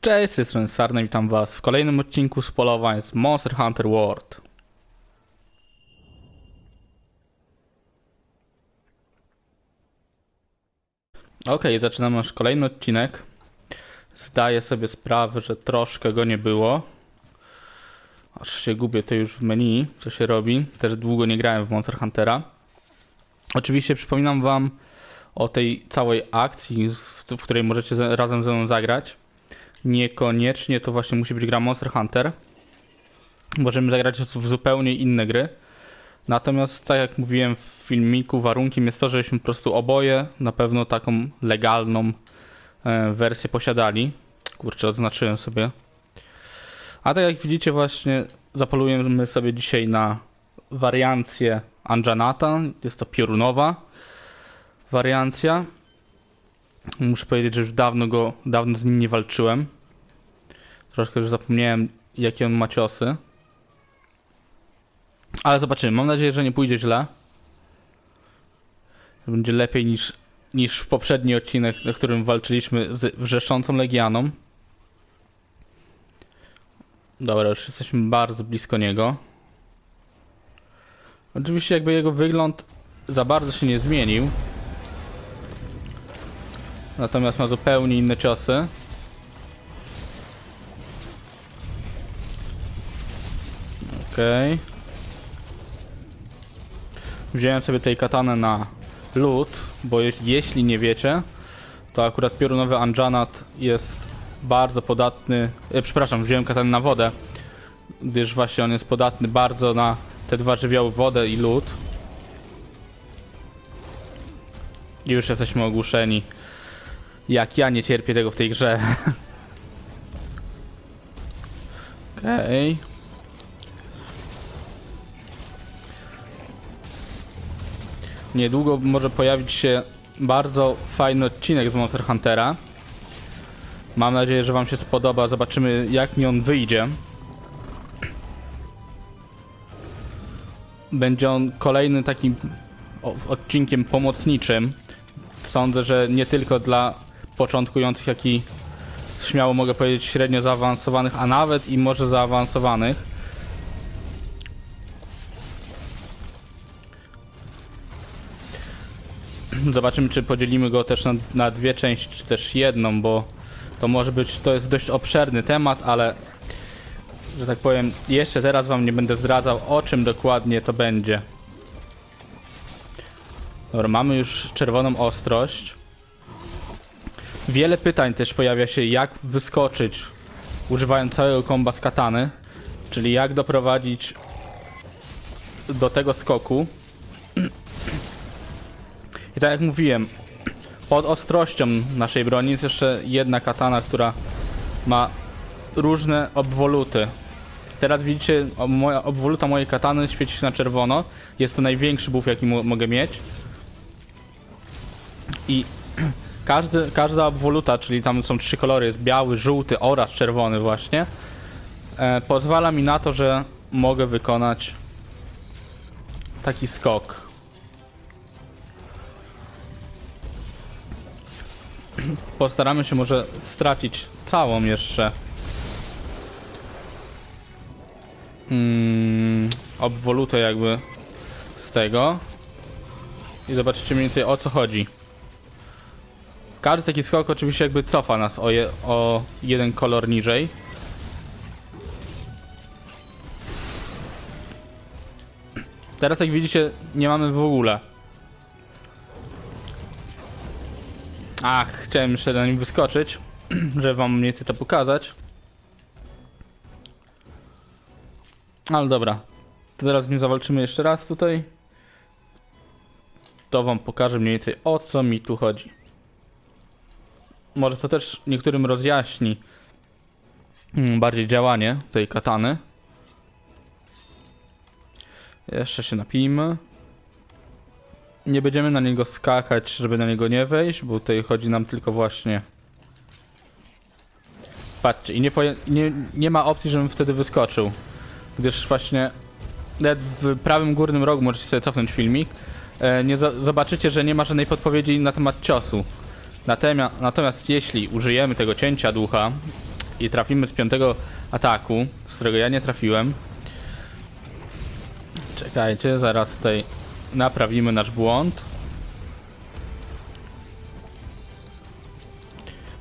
Cześć, z tej Sarny, witam was w kolejnym odcinku z polowań z Monster Hunter World. Okej, zaczynamy nasz kolejny odcinek. Zdaję sobie sprawę, że troszkę go nie było. Aż się gubię to już w menu, co się robi. Też długo nie grałem w Monster Huntera. Oczywiście przypominam wam o tej całej akcji, w której możecie ze- razem ze mną zagrać. Niekoniecznie to właśnie musi być gra Monster Hunter. Możemy zagrać w zupełnie inne gry. Natomiast, tak jak mówiłem w filmiku, warunkiem jest to, żebyśmy po prostu oboje na pewno taką legalną e, wersję posiadali. Kurczę, odznaczyłem sobie. A tak jak widzicie, właśnie zapolujemy sobie dzisiaj na wariancję Anjanata. Jest to piorunowa wariancja. Muszę powiedzieć, że już dawno go, dawno z nim nie walczyłem. Troszkę już zapomniałem, jakie on ma ciosy. Ale zobaczymy. Mam nadzieję, że nie pójdzie źle. Będzie lepiej niż, niż w poprzedni odcinek, na którym walczyliśmy z wrzeszczącą Legianą. Dobra, już jesteśmy bardzo blisko niego. Oczywiście jakby jego wygląd za bardzo się nie zmienił. Natomiast ma zupełnie inne ciosy. Okej. Wziąłem sobie tej katanę na lód, bo jeś- jeśli nie wiecie, to akurat piorunowy Anjanat jest bardzo podatny. E, przepraszam, wziąłem katanę na wodę, gdyż właśnie on jest podatny bardzo na te dwa żywioły, wodę i lód. I już jesteśmy ogłuszeni. Jak ja nie cierpię tego w tej grze. Okej. Niedługo może pojawić się bardzo fajny odcinek z Monster Huntera. Mam nadzieję, że Wam się spodoba. Zobaczymy, jak mi on wyjdzie. Będzie on kolejnym takim odcinkiem pomocniczym. Sądzę, że nie tylko dla początkujących, jak i śmiało mogę powiedzieć średnio zaawansowanych, a nawet i może zaawansowanych. Zobaczymy, czy podzielimy go też na, na dwie części, czy też jedną, bo to może być, to jest dość obszerny temat, ale że tak powiem, jeszcze teraz wam nie będę zdradzał, o czym dokładnie to będzie. Dobra, mamy już czerwoną ostrość. Wiele pytań też pojawia się, jak wyskoczyć używając całego komba z katany, czyli jak doprowadzić do tego skoku. I tak jak mówiłem, pod ostrością naszej broni jest jeszcze jedna katana, która ma różne obwoluty. Teraz widzicie, moja, obwoluta mojej katany świeci się na czerwono. Jest to największy buff, jaki mo- mogę mieć. I każdy, każda obwoluta, czyli tam są trzy kolory, biały, żółty oraz czerwony właśnie, e, pozwala mi na to, że mogę wykonać taki skok. Postaramy się może stracić całą jeszcze mm, obwolutę jakby z tego i zobaczycie mniej więcej o co chodzi. Każdy taki skok oczywiście jakby cofa nas o, je, o jeden kolor niżej. Teraz jak widzicie nie mamy w ogóle. Ach, chciałem jeszcze na nim wyskoczyć, żeby wam mniej więcej to pokazać. Ale dobra. To teraz z nim zawalczymy jeszcze raz tutaj. To wam pokażę mniej więcej o co mi tu chodzi. Może to też niektórym rozjaśni mm, bardziej działanie tej katany. Jeszcze się napijmy. Nie będziemy na niego skakać, żeby na niego nie wejść, bo tutaj chodzi nam tylko właśnie... Patrzcie, i nie, nie, nie ma opcji, żebym wtedy wyskoczył. Gdyż właśnie nawet w prawym górnym rogu możecie sobie cofnąć filmik. E, nie zobaczycie, że nie ma żadnej podpowiedzi na temat ciosu. Natomiast, natomiast jeśli użyjemy tego cięcia ducha, i trafimy z piątego ataku, z którego ja nie trafiłem. Czekajcie, zaraz tutaj naprawimy nasz błąd.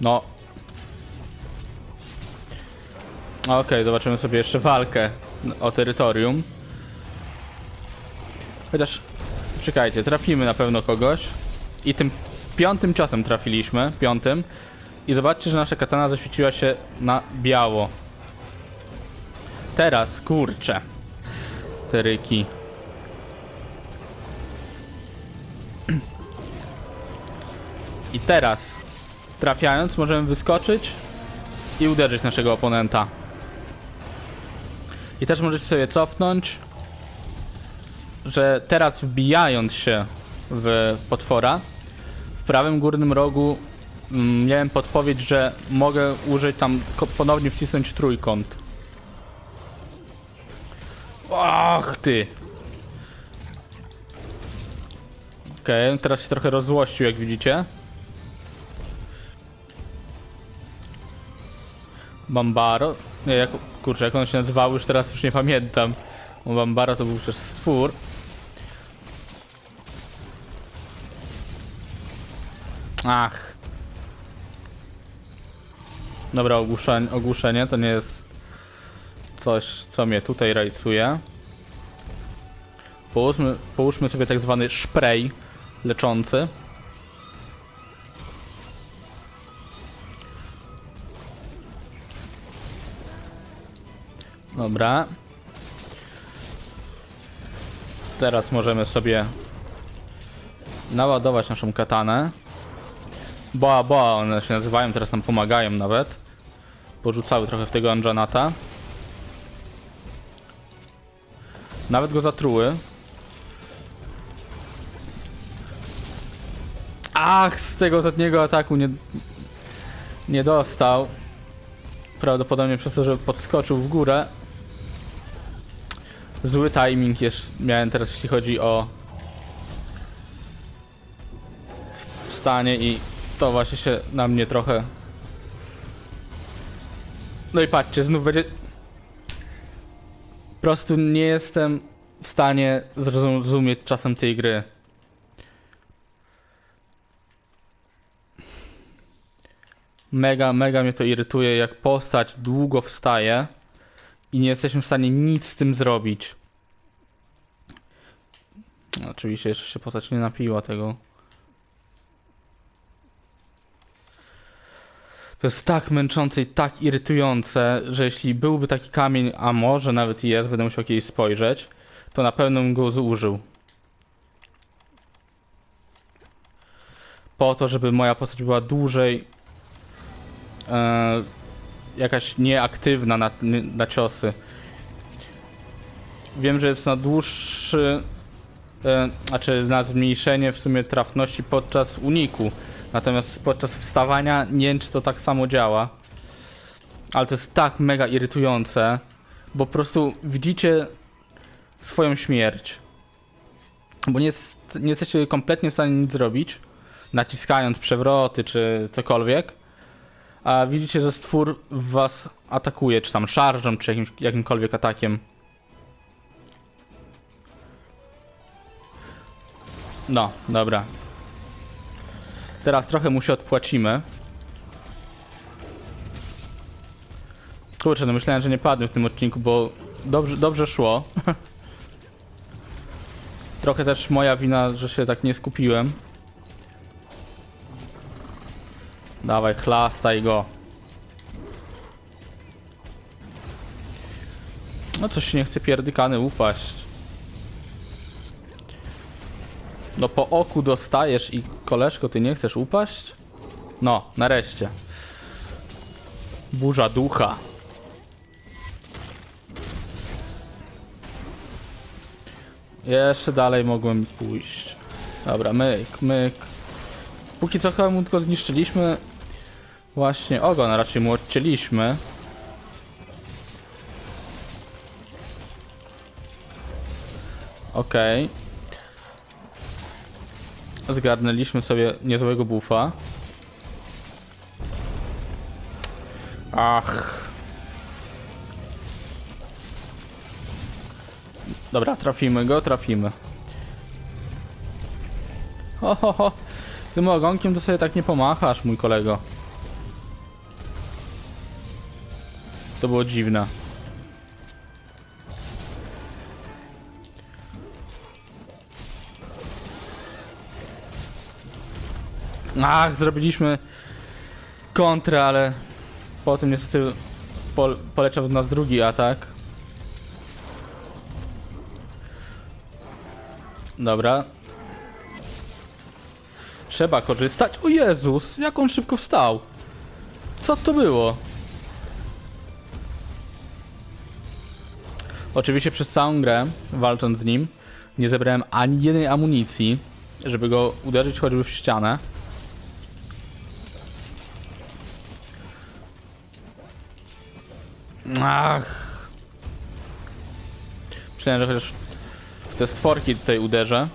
No. Okej, zobaczymy sobie jeszcze walkę o terytorium. Chociaż, czekajcie, trafimy na pewno kogoś. I tym piątym ciosem trafiliśmy, piątym. I zobaczcie, że nasza katana zaświeciła się na biało. Teraz, kurczę. Te ryki. I teraz, trafiając, możemy wyskoczyć i uderzyć naszego oponenta. I też możecie sobie cofnąć, że teraz wbijając się w potwora, w prawym górnym rogu mm, miałem podpowiedź, że mogę użyć tam ponownie wcisnąć trójkąt. Och ty! Okej, teraz się trochę rozzłościł, jak widzicie. Bambaro. Nie, jak, kurczę, jak on się nazywał, już teraz już nie pamiętam. Bambaro to był przecież stwór. Ach. Dobra, ogłuszenie, ogłuszenie to nie jest coś, co mnie tutaj rajcuje. Połóżmy, połóżmy sobie tak zwany spray leczący. Dobra. Teraz możemy sobie naładować naszą katanę. Boa, boa one się nazywają, teraz nam pomagają nawet. Porzucały trochę w tego Anjanata. Nawet go zatruły. Ach, z tego ostatniego ataku nie, nie dostał. Prawdopodobnie przez to, że podskoczył w górę. Zły timing jest, miałem teraz, jeśli chodzi o stanie i to właśnie się na mnie trochę... No i patrzcie, znów będzie... Po prostu nie jestem w stanie zrozumieć czasem tej gry. Mega, mega mnie to irytuje, jak postać długo wstaje i nie jesteśmy w stanie nic z tym zrobić. Oczywiście jeszcze się postać nie napiła tego. To jest tak męczące i tak irytujące, że jeśli byłby taki kamień, a może nawet i jest, będę musiał kiedyś spojrzeć, to na pewno bym go zużył. Po to, żeby moja postać była dłużej e, jakaś nieaktywna na, na ciosy. Wiem, że jest na dłuższy, e, znaczy na zmniejszenie w sumie trafności podczas uniku. Natomiast podczas wstawania nie wiem, czy to tak samo działa. Ale to jest tak mega irytujące, bo po prostu widzicie swoją śmierć. Bo nie, nie jesteście kompletnie w stanie nic zrobić, naciskając przewroty czy cokolwiek. A widzicie, że stwór was atakuje, czy tam szarżą, czy jakimś, jakimkolwiek atakiem. No, dobra. Teraz trochę mu się odpłacimy. Kurczę, no myślałem, że nie padłem w tym odcinku, bo dobrze, dobrze szło. trochę też moja wina, że się tak nie skupiłem. Dawaj, chlastaj go. No coś nie chce pierdykany upaść. No po oku dostajesz i koleżko, ty nie chcesz upaść? No, nareszcie. Burza ducha. Jeszcze dalej mogłem pójść. Dobra, myk, myk. Póki co chyba mu tylko zniszczyliśmy. Właśnie ogon, raczej mu odcięliśmy. Okej. Zgarnęliśmy sobie niezłego buffa. Ach. Dobra, trafimy go, trafimy. Ho, ho, ho. Tym ogonkiem to sobie tak nie pomachasz, mój kolego. To było dziwne. Ach, zrobiliśmy kontrę, ale potem niestety pol poleciał w nas drugi atak. Dobra. Trzeba korzystać. O Jezus, jak on szybko wstał. Co to było? Oczywiście przez całą grę, walcząc z nim, nie zebrałem ani jednej amunicji, żeby go uderzyć choćby w ścianę. Ach. Myślałem, że chociaż w te stworki tutaj uderzę.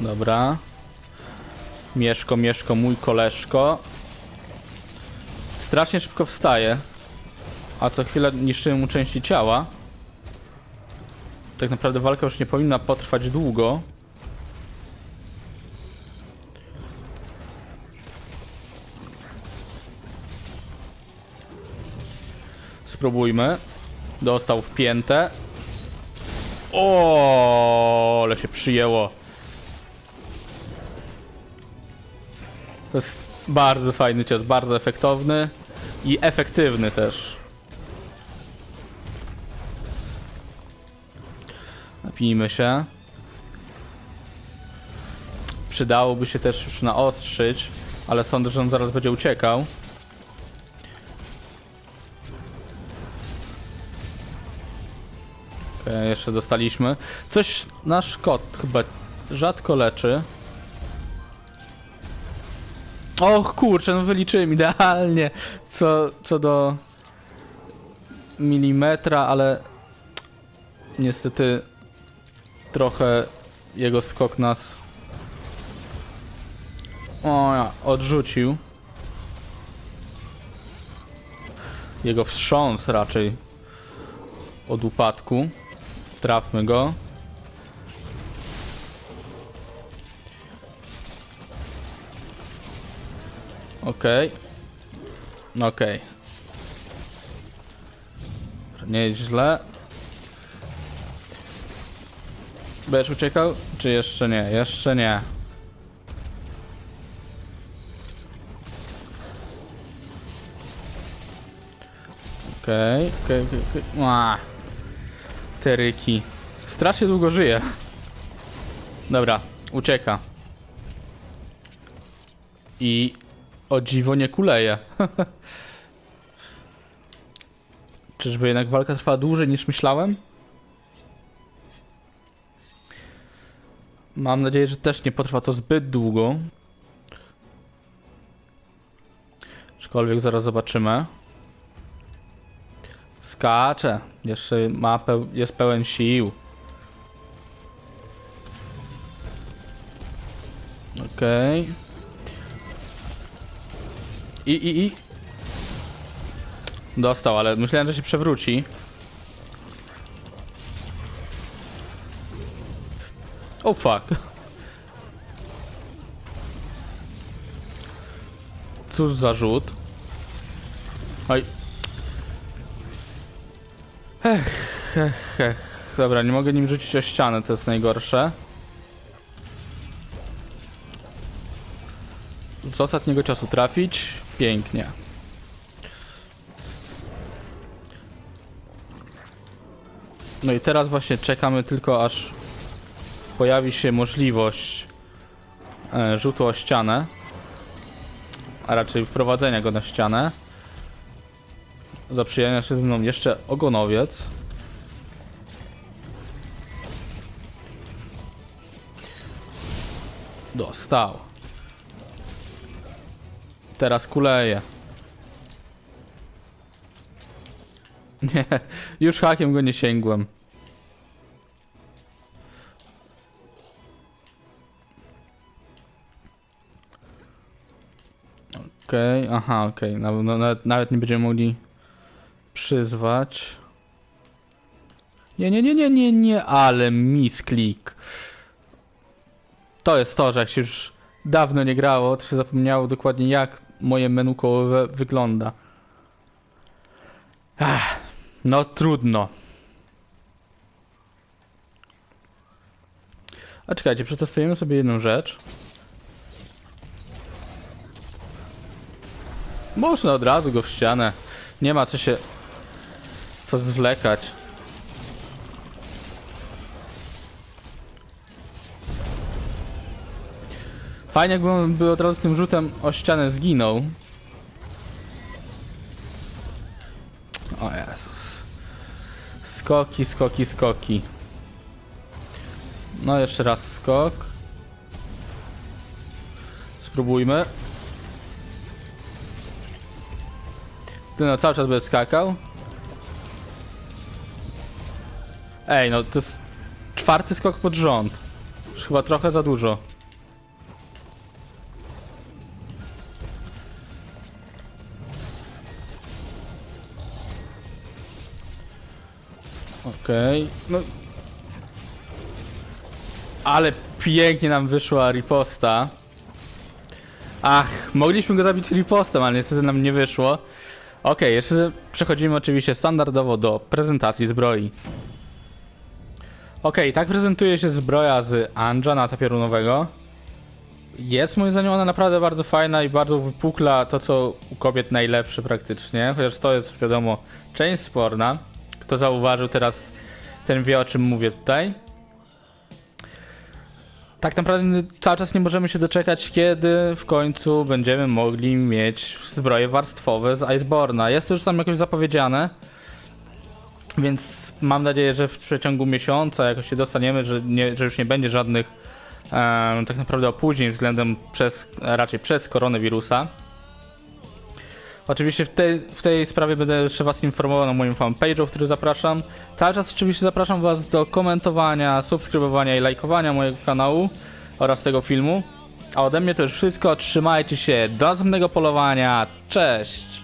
Dobra. Mieszko, mieszko, mój koleżko. Strasznie szybko wstaje. A co chwilę niszczymy mu części ciała. Tak naprawdę walka już nie powinna potrwać długo. Spróbujmy. Dostał w piętę. O, ale się przyjęło. To jest bardzo fajny cios, bardzo efektowny i efektywny też. Napijmy się. Przydałoby się też już naostrzyć, ale sądzę, że on zaraz będzie uciekał. Jeszcze dostaliśmy. Coś nasz kot chyba rzadko leczy. Och kurczę, no wyliczyłem idealnie co, co do milimetra, ale niestety trochę jego skok nas o, odrzucił. Jego wstrząs raczej od upadku. Trafmy go. Okej. Okej. Nieźle. Będziesz uciekał? Czy jeszcze nie? Jeszcze nie. Okej, okej, okej, okej. Ła. Te ryki. Strasznie długo żyje. Dobra, ucieka. I o dziwo nie kuleje. Czyżby jednak walka trwała dłużej niż myślałem? Mam nadzieję, że też nie potrwa to zbyt długo. Aczkolwiek zaraz zobaczymy. Skacze. Jeszcze ma peł jest pełen sił. Okej. I, i, i. Dostał, ale myślałem, że się przewróci. Oh fuck. Cóż za rzut. Oj. Ech, ech, ech. Dobra, nie mogę nim rzucić o ścianę, to jest najgorsze. Z ostatniego czasu trafić. Pięknie. No i teraz właśnie czekamy tylko aż pojawi się możliwość e, rzutu o ścianę, a raczej wprowadzenia go na ścianę. Zaprzyjaźnia się ze mną jeszcze ogonowiec. Dostał. Teraz kuleje. Nie, już hakiem go nie sięgłem. Okej, aha, okej. No, nawet, nawet nie będziemy mogli przyzwać. Nie, nie, nie, nie, nie, nie, ale misklik. To jest to, że jak się już dawno nie grało, to się zapomniało dokładnie jak moje menu kołowe wygląda. Ach, no trudno. A czekajcie, przetestujemy sobie jedną rzecz. Można od razu go w ścianę. Nie ma co się... co zwlekać. Fajnie jakbym by od razu tym rzutem o ścianę zginął. O Jezus. Skoki, skoki, skoki. No jeszcze raz skok. Spróbujmy. Ty no cały czas będę skakał. Ej, no to jest czwarty skok pod rząd. Już chyba trochę za dużo. Okej, no. Ale pięknie nam wyszła riposta. Ach, mogliśmy go zabić ripostem, ale niestety nam nie wyszło. Okej, jeszcze przechodzimy oczywiście standardowo do prezentacji zbroi. Okej, tak prezentuje się zbroja z Anja na. Jest moim zdaniem ona naprawdę bardzo fajna i bardzo wypukla to, co u kobiet najlepsze praktycznie. Chociaż to jest wiadomo część sporna. Kto zauważył teraz, ten wie o czym mówię tutaj. Tak naprawdę cały czas nie możemy się doczekać, kiedy w końcu będziemy mogli mieć zbroje warstwowe z Iceborna. Jest to już tam jakoś zapowiedziane, więc mam nadzieję, że w przeciągu miesiąca jakoś się dostaniemy, że, nie, że już nie będzie żadnych em, tak naprawdę opóźnień względem przez, raczej przez koronawirusa. Oczywiście w tej, w tej sprawie będę jeszcze Was informował na moim fanpage'u, który zapraszam. Cały czas oczywiście zapraszam Was do komentowania, subskrybowania i lajkowania mojego kanału oraz tego filmu. A ode mnie to już wszystko. Trzymajcie się. Do następnego polowania. Cześć!